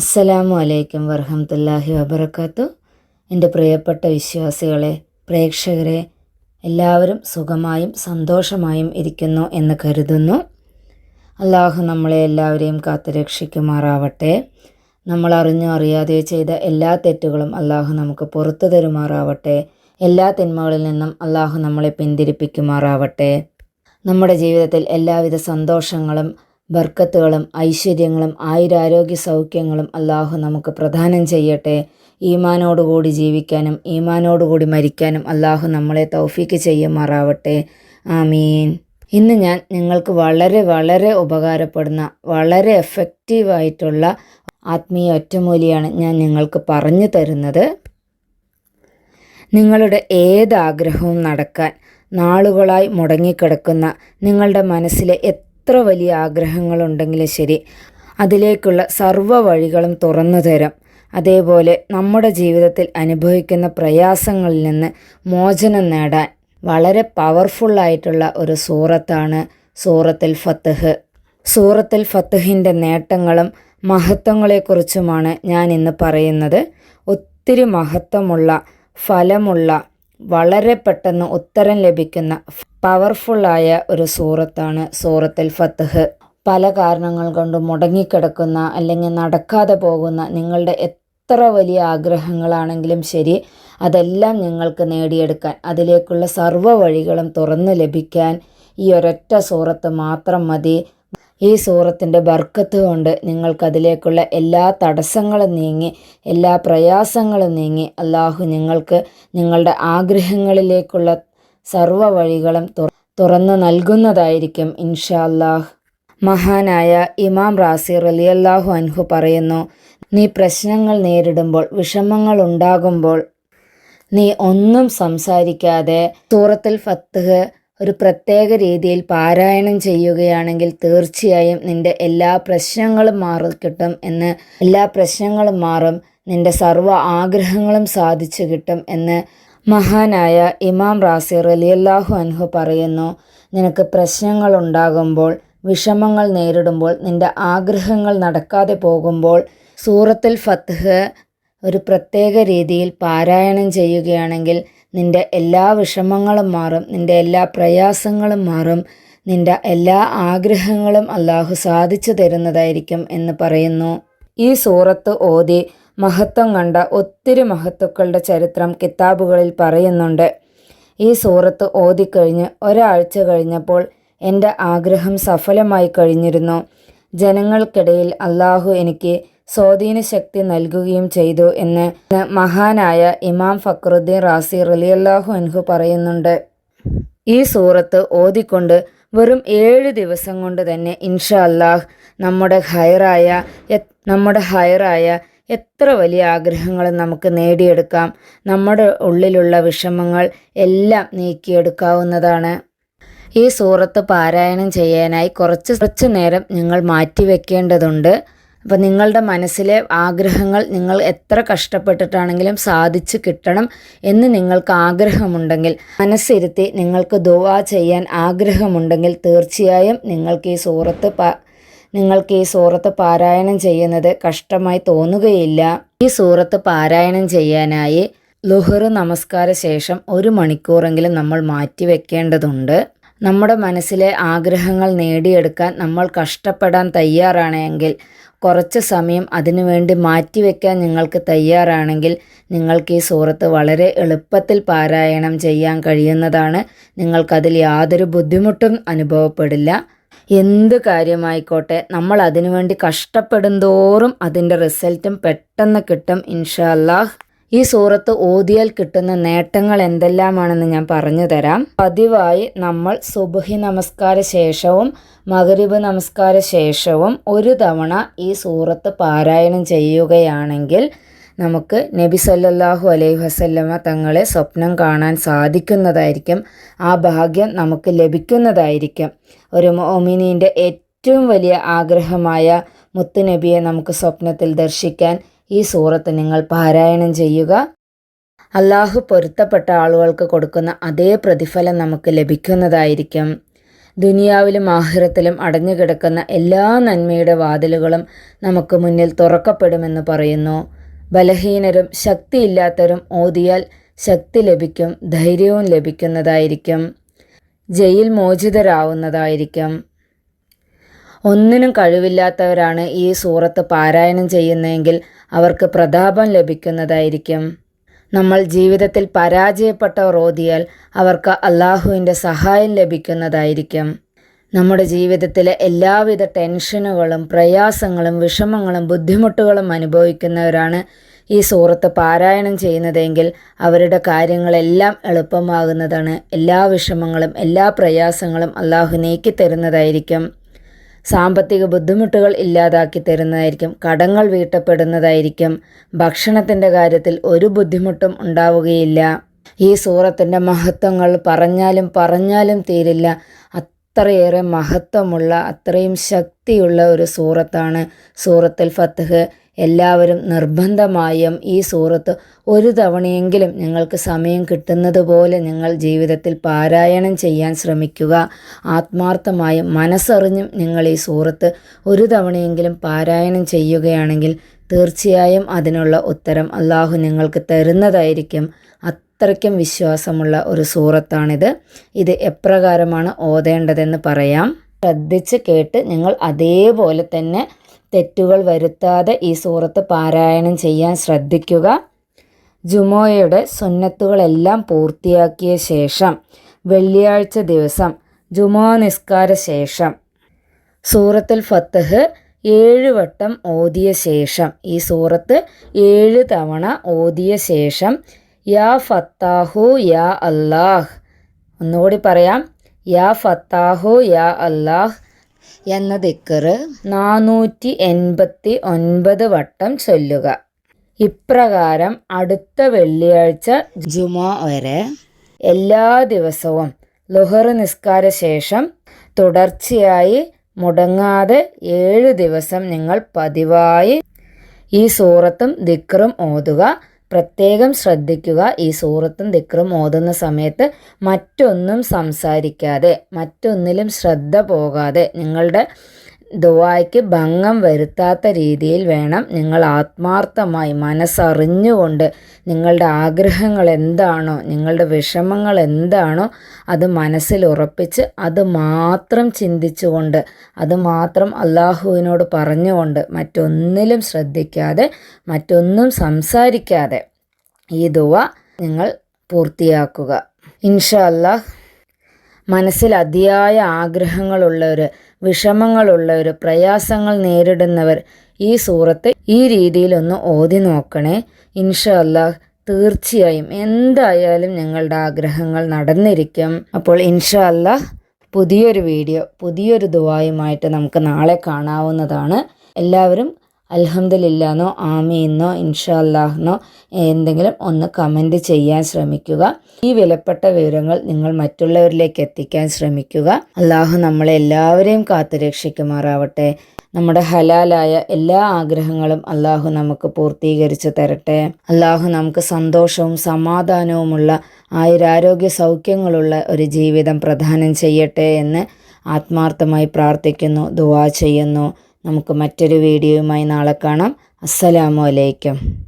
അസ്സലാമു അലൈക്കും വർഹമത്തല്ലാഹി വബർക്കാത്തു എന്റെ പ്രിയപ്പെട്ട വിശ്വാസികളെ പ്രേക്ഷകരെ എല്ലാവരും സുഖമായും സന്തോഷമായും ഇരിക്കുന്നു എന്ന് കരുതുന്നു. അള്ളാഹു നമ്മളെ എല്ലാവരെയും കാത്തു രക്ഷിക്കുമാറാവട്ടെ. നമ്മൾ അറിഞ്ഞോ അറിയാതെയോ ചെയ്ത എല്ലാ തെറ്റുകളും അള്ളാഹു നമുക്ക് പുറത്തു തരുമാറാവട്ടെ. എല്ലാ തിന്മകളിൽ നിന്നും അള്ളാഹു നമ്മളെ പിന്തിരിപ്പിക്കുമാറാവട്ടെ. നമ്മുടെ ജീവിതത്തിൽ എല്ലാവിധ സന്തോഷങ്ങളും ബർക്കത്തുകളും ഐശ്വര്യങ്ങളും ആയുരാരോഗ്യ സൗഖ്യങ്ങളും അള്ളാഹു നമുക്ക് പ്രദാനം ചെയ്യട്ടെ. ഈമാനോടുകൂടി ജീവിക്കാനും ഈമാനോടുകൂടി മരിക്കാനും അള്ളാഹു നമ്മളെ തൗഫീക്ക് ചെയ്യുമാറാവട്ടെ. ആമീൻ. ഇന്ന് ഞാൻ നിങ്ങൾക്ക് വളരെ വളരെ ഉപകാരപ്പെടുന്ന വളരെ എഫക്റ്റീവായിട്ടുള്ള ആത്മീയ ഒറ്റമൂലിയാണ് ഞാൻ നിങ്ങൾക്ക് പറഞ്ഞു തരുന്നത്. നിങ്ങളുടെ ഏത് ആഗ്രഹവും നടക്കാൻ നാളുകളായി മുടങ്ങിക്കിടക്കുന്ന നിങ്ങളുടെ മനസ്സിലെ എത്ര വലിയ ആഗ്രഹങ്ങളുണ്ടെങ്കിലും ശരി. അതിലേക്കുള്ള സർവ വഴികളും തുറന്നു തരാം. അതേപോലെ നമ്മുടെ ജീവിതത്തിൽ അനുഭവിക്കുന്ന പ്രയാസങ്ങളിൽ നിന്ന് മോചനം നേടാൻ വളരെ പവർഫുള്ളായിട്ടുള്ള ഒരു സൂറത്താണ് സൂറത്തിൽ ഫത്തഹ് സൂറത്തിൽ ഫത്തഹിന്റെ നേട്ടങ്ങളും മഹത്വങ്ങളെക്കുറിച്ചുമാണ് ഞാൻ ഇന്ന് പറയുന്നത്. ഒത്തിരി മഹത്വമുള്ള ഫലമുള്ള വളരെ പെട്ടെന്ന് ഉത്തരം ലഭിക്കുന്ന പവർഫുള്ളായ ഒരു സൂറത്താണ് സൂറത്തുൽ ഫത്തഹ് പല കാരണങ്ങൾ കൊണ്ട് മുടങ്ങിക്കിടക്കുന്ന അല്ലെങ്കിൽ നടക്കാതെ പോകുന്ന നിങ്ങളുടെ എത്ര വലിയ ആഗ്രഹങ്ങളാണെങ്കിലും ശരി അതെല്ലാം നിങ്ങൾക്ക് നേടിയെടുക്കാൻ അതിലേക്കുള്ള സർവ വഴികളും തുറന്നു ലഭിക്കാൻ ഈ ഒരൊറ്റ സൂറത്ത് മാത്രം മതി. ഈ സൂറത്തിന്റെ ബർക്കത്ത് കൊണ്ട് നിങ്ങൾക്കതിലേക്കുള്ള എല്ലാ തടസ്സങ്ങളും നീങ്ങി എല്ലാ പ്രയാസങ്ങളും നീങ്ങി അള്ളാഹു നിങ്ങൾക്ക് നിങ്ങളുടെ ആഗ്രഹങ്ങളിലേക്കുള്ള സർവ വഴികളും തുറന്നു നൽകുന്നതായിരിക്കും ഇൻഷാല്ലാഹ് മഹാനായ ഇമാം റാസി റലിയല്ലാഹു അൻഹു പറയുന്നു നീ പ്രശ്നങ്ങൾ നേരിടുമ്പോൾ വിഷമങ്ങൾ ഉണ്ടാകുമ്പോൾ നീ ഒന്നും സംസാരിക്കാതെ സൂറത്തുൽ ഫത്തഹ് ഒരു പ്രത്യേക രീതിയിൽ പാരായണം ചെയ്യുകയാണെങ്കിൽ തീർച്ചയായും നിന്റെ എല്ലാ പ്രശ്നങ്ങളും മാറി കിട്ടും എന്ന് എല്ലാ പ്രശ്നങ്ങളും മാറും നിന്റെ സർവ ആഗ്രഹങ്ങളും സാധിച്ചു കിട്ടും എന്ന് മഹാനായ ഇമാം റാസി റലിയല്ലാഹു അൻഹു പറയുന്നു നിനക്ക് പ്രശ്നങ്ങൾ ഉണ്ടാകുമ്പോൾ വിഷമങ്ങൾ നേരിടുമ്പോൾ നിന്റെ ആഗ്രഹങ്ങൾ നടക്കാതെ പോകുമ്പോൾ സൂറത്തുൽ ഫത്ത്ഹ് ഒരു പ്രത്യേക രീതിയിൽ പാരായണം ചെയ്യുകയാണെങ്കിൽ നിന്റെ എല്ലാ വിഷമങ്ങളും മാറും നിന്റെ എല്ലാ പ്രയാസങ്ങളും മാറും നിന്റെ എല്ലാ ആഗ്രഹങ്ങളും അള്ളാഹു സാധിച്ചു തരുന്നതായിരിക്കും എന്ന് പറയുന്നു. ഈ സൂറത്ത് ഓതി മഹത്വം കണ്ട ഒത്തിരി മഹത്തുക്കളുടെ ചരിത്രം കിതാബുകളിൽ പറയുന്നുണ്ട്. ഈ സൂറത്ത് ഓതിക്കഴിഞ്ഞ് ഒരാഴ്ച കഴിഞ്ഞപ്പോൾ എന്റെ ആഗ്രഹം സഫലമായി കഴിഞ്ഞിരുന്നു. ജനങ്ങൾക്കിടയിൽ അള്ളാഹു എനിക്ക് സ്വാധീന ശക്തി നൽകുകയും ചെയ്തു എന്ന് മഹാനായ ഇമാം ഫക്രുദ്ദീൻ റാസി റലിയല്ലാഹു അൻഹു പറയുന്നുണ്ട്. ഈ സൂറത്ത് ഓതിക്കൊണ്ട് വെറും ഏഴ് ദിവസം കൊണ്ട് തന്നെ ഇൻഷാ അല്ലാഹ് നമ്മുടെ ഹയറായ നമ്മുടെ ഹയറായ എത്ര വലിയ ആഗ്രഹങ്ങൾ നമുക്ക് നേടിയെടുക്കാം. നമ്മുടെ ഉള്ളിലുള്ള വിഷമങ്ങൾ എല്ലാം നീക്കിയെടുക്കാവുന്നതാണ്. ഈ സൂറത്ത് പാരായണം ചെയ്യാനായി കുറച്ച് കുറച്ച് നേരം നിങ്ങൾ മാറ്റിവെക്കേണ്ടതുണ്ട്. അപ്പോൾ നിങ്ങളുടെ മനസ്സിലെ ആഗ്രഹങ്ങൾ നിങ്ങൾ എത്ര കഷ്ടപ്പെട്ടിട്ടാണെങ്കിലും സാധിച്ചു കിട്ടണം എന്ന് നിങ്ങൾക്ക് ആഗ്രഹമുണ്ടെങ്കിൽ മനസ്സിരുത്തി നിങ്ങൾക്ക് ദുവാ ചെയ്യാൻ ആഗ്രഹമുണ്ടെങ്കിൽ തീർച്ചയായും നിങ്ങൾക്ക് ഈ സൂറത്ത് നിങ്ങൾക്ക് ഈ സൂറത്ത് പാരായണം ചെയ്യുന്നത് കഷ്ടമായി തോന്നുകയില്ല. ഈ സൂറത്ത് പാരായണം ചെയ്യാനായി ലുഹർ നമസ്കാര ശേഷം ഒരു മണിക്കൂറെങ്കിലും നമ്മൾ മാറ്റിവെക്കേണ്ടതുണ്ട്. നമ്മുടെ മനസ്സിലെ ആഗ്രഹങ്ങൾ നേടിയെടുക്കാൻ നമ്മൾ കഷ്ടപ്പെടാൻ തയ്യാറാണെങ്കിൽ കുറച്ച് സമയം അതിനുവേണ്ടി മാറ്റിവെക്കാൻ നിങ്ങൾക്ക് തയ്യാറാണെങ്കിൽ നിങ്ങൾക്ക് ഈ സൂറത്ത് വളരെ എളുപ്പത്തിൽ പാരായണം ചെയ്യാൻ കഴിയുന്നതാണ്. നിങ്ങൾക്കതിൽ യാതൊരു ബുദ്ധിമുട്ടും അനുഭവപ്പെടില്ല. എന്ത് കാര്യമായിക്കോട്ടെ നമ്മൾ അതിനുവേണ്ടി കഷ്ടപ്പെടുന്തോറും അതിന്റെ റിസൾട്ടും പെട്ടെന്ന് കിട്ടും ഇൻഷാല്ലാഹ് ഈ സൂറത്ത് ഓതിയാൽ കിട്ടുന്ന നേട്ടങ്ങൾ എന്തെല്ലാമാണെന്ന് ഞാൻ പറഞ്ഞു തരാം. പതിവായി നമ്മൾ സുബഹി നമസ്കാര ശേഷവും മകരീബ് നമസ്കാര ശേഷവും ഒരു തവണ ഈ സൂറത്ത് പാരായണം ചെയ്യുകയാണെങ്കിൽ നമുക്ക് നബി സല്ലല്ലാഹു അലൈഹി വസല്ലമ തങ്ങളെ സ്വപ്നം കാണാൻ സാധിക്കുന്നതായിരിക്കും. ആ ഭാഗ്യം നമുക്ക് ലഭിക്കുന്നതായിരിക്കും. ഒരു മോമിനീന്റെ ഏറ്റവും വലിയ ആഗ്രഹമായ മുത്തുനബിയെ നമുക്ക് സ്വപ്നത്തിൽ ദർശിക്കാൻ ഈ സൂറത്ത് നിങ്ങൾ പാരായണം ചെയ്യുക. അള്ളാഹു പൊരുത്തപ്പെട്ട ആളുകൾക്ക് കൊടുക്കുന്ന അതേ പ്രതിഫലം നമുക്ക് ലഭിക്കുന്നതായിരിക്കും. ദുനിയാവിലും ആഹിറത്തിലും അടഞ്ഞു കിടക്കുന്ന എല്ലാ നന്മയുടെ വാതിലുകളും നമുക്ക് മുന്നിൽ തുറക്കപ്പെടുമെന്ന് പറയുന്നു. ബലഹീനരും ശക്തിയില്ലാത്തവരും ഓതിയാൽ ശക്തി ലഭിക്കും ധൈര്യവും ലഭിക്കുന്നതായിരിക്കും. ജയിൽ മോചിതരാവുന്നതായിരിക്കും. ഒന്നിനും കഴിവില്ലാത്തവരാണ് ഈ സൂറത്ത് പാരായണം ചെയ്യുന്നതെങ്കിൽ അവർക്ക് പ്രതാപം ലഭിക്കുന്നതായിരിക്കും. നമ്മൾ ജീവിതത്തിൽ പരാജയപ്പെട്ടവർ ഓതിയാൽ അവർക്ക് അള്ളാഹുവിന്റെ സഹായം ലഭിക്കുന്നതായിരിക്കും. നമ്മുടെ ജീവിതത്തിലെ എല്ലാവിധ ടെൻഷനുകളും പ്രയാസങ്ങളും വിഷമങ്ങളും ബുദ്ധിമുട്ടുകളും അനുഭവിക്കുന്നവരാണ് ഈ സൂറത്ത് പാരായണം ചെയ്യുന്നതെങ്കിൽ അവരുടെ കാര്യങ്ങളെല്ലാം എളുപ്പമാകുന്നതാണ്. എല്ലാ വിഷമങ്ങളും എല്ലാ പ്രയാസങ്ങളും അള്ളാഹു നീക്കി തരുന്നതായിരിക്കും. സാമ്പത്തിക ബുദ്ധിമുട്ടുകൾ ഇല്ലാതാക്കി തരുന്നതായിരിക്കും. കടങ്ങൾ വീട്ടപ്പെടുന്നതായിരിക്കും. ഭക്ഷണത്തിന്റെ കാര്യത്തിൽ ഒരു ബുദ്ധിമുട്ടും ഉണ്ടാവുകയില്ല. ഈ സൂറത്തിന്റെ മഹത്വങ്ങൾ പറഞ്ഞാലും പറഞ്ഞാലും തീരില്ല. അത്രയേറെ മഹത്വമുള്ള അത്രയും ശക്തിയുള്ള ഒരു സൂറത്താണ് സൂറത്തുൽ ഫത്തഹ് എല്ലാവരും നിർബന്ധമായും ഈ സൂറത്ത് ഒരു തവണയെങ്കിലും നിങ്ങൾക്ക് സമയം കിട്ടുന്നത് പോലെ നിങ്ങൾ ജീവിതത്തിൽ പാരായണം ചെയ്യാൻ ശ്രമിക്കുക. ആത്മാർത്ഥമായും മനസ്സറിഞ്ഞും നിങ്ങൾ ഈ സൂറത്ത് ഒരു തവണയെങ്കിലും പാരായണം ചെയ്യുകയാണെങ്കിൽ തീർച്ചയായും അതിനുള്ള ഉത്തരം അള്ളാഹു നിങ്ങൾക്ക് തരുന്നതായിരിക്കും. അത്രയ്ക്കും വിശ്വാസമുള്ള ഒരു സൂറത്താണിത്. ഇത് എപ്രകാരമാണ് ഓതേണ്ടതെന്ന് പറയാം. ശ്രദ്ധിച്ച് കേട്ട് നിങ്ങൾ അതേപോലെ തന്നെ തെറ്റുകൾ വരുത്താതെ ഈ സൂറത്ത് പാരായണം ചെയ്യാൻ ശ്രദ്ധിക്കുക. ജുമോയുടെ സുന്നത്തുകളെല്ലാം പൂർത്തിയാക്കിയ ശേഷം വെള്ളിയാഴ്ച ദിവസം ജുമോ നിസ്കാര ശേഷം സൂറത്തുൽ ഫത്തഹ് ഏഴ് വട്ടം ഓതിയ ശേഷം ഈ സൂറത്ത് ഏഴ് തവണ ഓതിയ ശേഷം യാ ഫത്താഹു യാ അല്ലാഹ്. ഒന്നുകൂടി പറയാം. യാ ഫത്താഹു യാ അല്ലാഹ് എന്ന ദിക്കർ നാനൂറ്റി എൺപത്തി ഒൻപത് വട്ടം ചൊല്ലുക. ഇപ്രകാരം അടുത്ത വെള്ളിയാഴ്ച ജുമാ വരെ എല്ലാ ദിവസവും ലുഹർ നിസ്കാര ശേഷം തുടർച്ചയായി മുടങ്ങാതെ ഏഴ് ദിവസം നിങ്ങൾ പതിവായി ഈ സൂറത്തും ദിക്റും ഓതുക. പ്രത്യേകം ശ്രദ്ധിക്കുക. ഈ സൂറത്തും ദിക്റും ഓതുന്ന സമയത്ത് മറ്റൊന്നും സംസാരിക്കാതെ മറ്റൊന്നിലും ശ്രദ്ധ പോകാതെ നിങ്ങളുടെ ദുവായ്ക്ക് ഭംഗം വരുത്താത്ത രീതിയിൽ വേണം നിങ്ങൾ ആത്മാർത്ഥമായി മനസ്സറിഞ്ഞുകൊണ്ട് നിങ്ങളുടെ ആഗ്രഹങ്ങൾ എന്താണോ നിങ്ങളുടെ വിഷമങ്ങൾ എന്താണോ അത് മനസ്സിൽ ഉറപ്പിച്ച് അത് മാത്രം ചിന്തിച്ചുകൊണ്ട് അത് മാത്രം അള്ളാഹുവിനോട് പറഞ്ഞുകൊണ്ട് മറ്റൊന്നിലും ശ്രദ്ധിക്കാതെ മറ്റൊന്നും സംസാരിക്കാതെ ഈ ദുവ നിങ്ങൾ പൂർത്തിയാക്കുക. ഇൻഷാ അല്ലാഹ് മനസ്സിൽ അതിയായ ആഗ്രഹങ്ങളുള്ളവർ വിഷമങ്ങളുള്ളവർ പ്രയാസങ്ങൾ നേരിടുന്നവർ ഈ സൂറത്ത് ഈ രീതിയിലൊന്ന് ഓതി നോക്കണേ. ഇൻഷാ അല്ലാഹ് തീർച്ചയായും എന്തായാലും ഞങ്ങളുടെ ആഗ്രഹങ്ങൾ നടന്നിരിക്കും. അപ്പോൾ ഇൻഷാ അല്ലാഹ് പുതിയൊരു വീഡിയോ പുതിയൊരു ദുവായുമായിട്ട് നമുക്ക് നാളെ കാണാവുന്നതാണ്. എല്ലാവരും അൽഹംദുലില്ലാന്നോ ആമീന്നോ ഇൻഷാ അല്ലാഹ്ന്നോ എന്തെങ്കിലും ഒന്ന് കമന്റ് ചെയ്യാൻ ശ്രമിക്കുക. ഈ വിലപ്പെട്ട വിവരങ്ങൾ നിങ്ങൾ മറ്റുള്ളവരിലേക്ക് എത്തിക്കാൻ ശ്രമിക്കുക. അള്ളാഹു നമ്മളെ എല്ലാവരെയും കാത്തു രക്ഷിക്കുമാറാവട്ടെ. നമ്മുടെ ഹലാലായ എല്ലാ ആഗ്രഹങ്ങളും അള്ളാഹു നമുക്ക് പൂർത്തീകരിച്ചു തരട്ടെ. അള്ളാഹു നമുക്ക് സന്തോഷവും സമാധാനവുമുള്ള ആയുരാരോഗ്യ സൗഖ്യങ്ങളുള്ള ഒരു ജീവിതം പ്രദാനം ചെയ്യട്ടെ എന്ന് ആത്മാർത്ഥമായി പ്രാർത്ഥിക്കുന്നു ദുവാ ചെയ്യുന്നു. നമുക്ക് മറ്റൊരു വീഡിയോയുമായി നാളെ കാണാം. അസ്സലാമു അലൈക്കും.